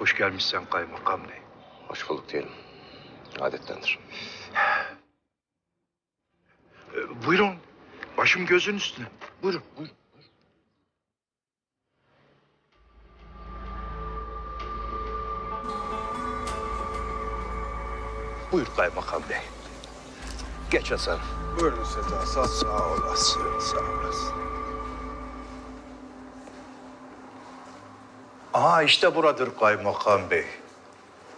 Hoş gelmişsen kaymakam bey. Hoş bulduk diyelim. Adettendir. Ee, buyurun. Başım gözün üstüne. Buyurun, buyurun. Buyur kaymakam bey. Geç Hasan. Buyurun Seda. Sağ Sağ olasın, Aha işte buradır kaymakam bey.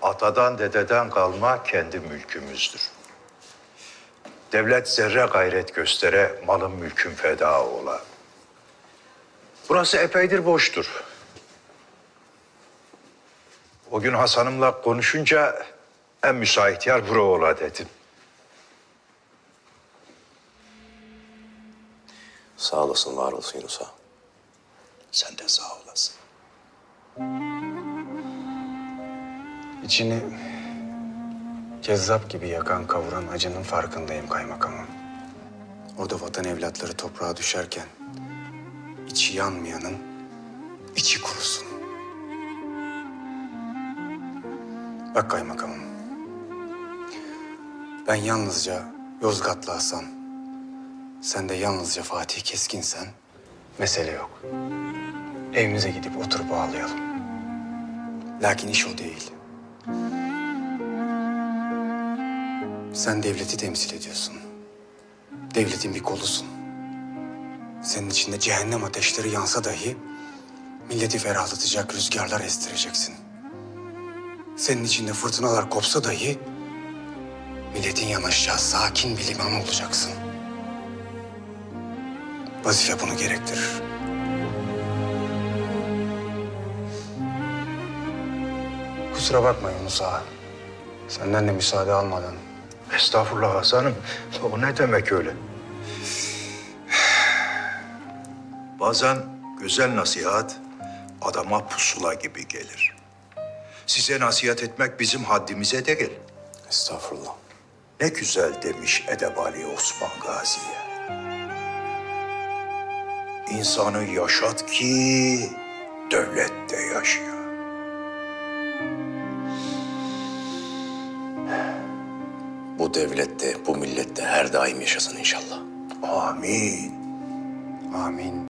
Atadan dededen kalma kendi mülkümüzdür. Devlet zerre gayret göstere malın mülkün feda ola. Burası epeydir boştur. O gün Hasan'ımla konuşunca en müsait yer bura ola dedim. Sağ olasın, var olsun Yunus. Sen de sağ olasın. İçini kezzap gibi yakan kavuran acının farkındayım kaymakamım. Orada vatan evlatları toprağa düşerken içi yanmayanın içi kurusun. Bak kaymakamım. Ben yalnızca Yozgatlı Hasan, sen de yalnızca Fatih Keskinsen mesele yok. Evimize gidip oturup ağlayalım. Lakin iş o değil. Sen devleti temsil ediyorsun. Devletin bir kolusun. Senin içinde cehennem ateşleri yansa dahi milleti ferahlatacak rüzgarlar estireceksin. Senin içinde fırtınalar kopsa dahi milletin yanaşacağı sakin bir liman olacaksın. Vazife bunu gerektirir. Kusura bakma Yunus ağa. Senden de müsaade almadan Estağfurullah Hasan'ım. O ne demek öyle? Bazen güzel nasihat adama pusula gibi gelir. Size nasihat etmek bizim haddimize değil. Estağfurullah. Ne güzel demiş Edebali Osman Gazi'ye. İnsanı yaşat ki devlette yaşa. Bu devlette, bu millette her daim yaşasın inşallah. Amin. Amin.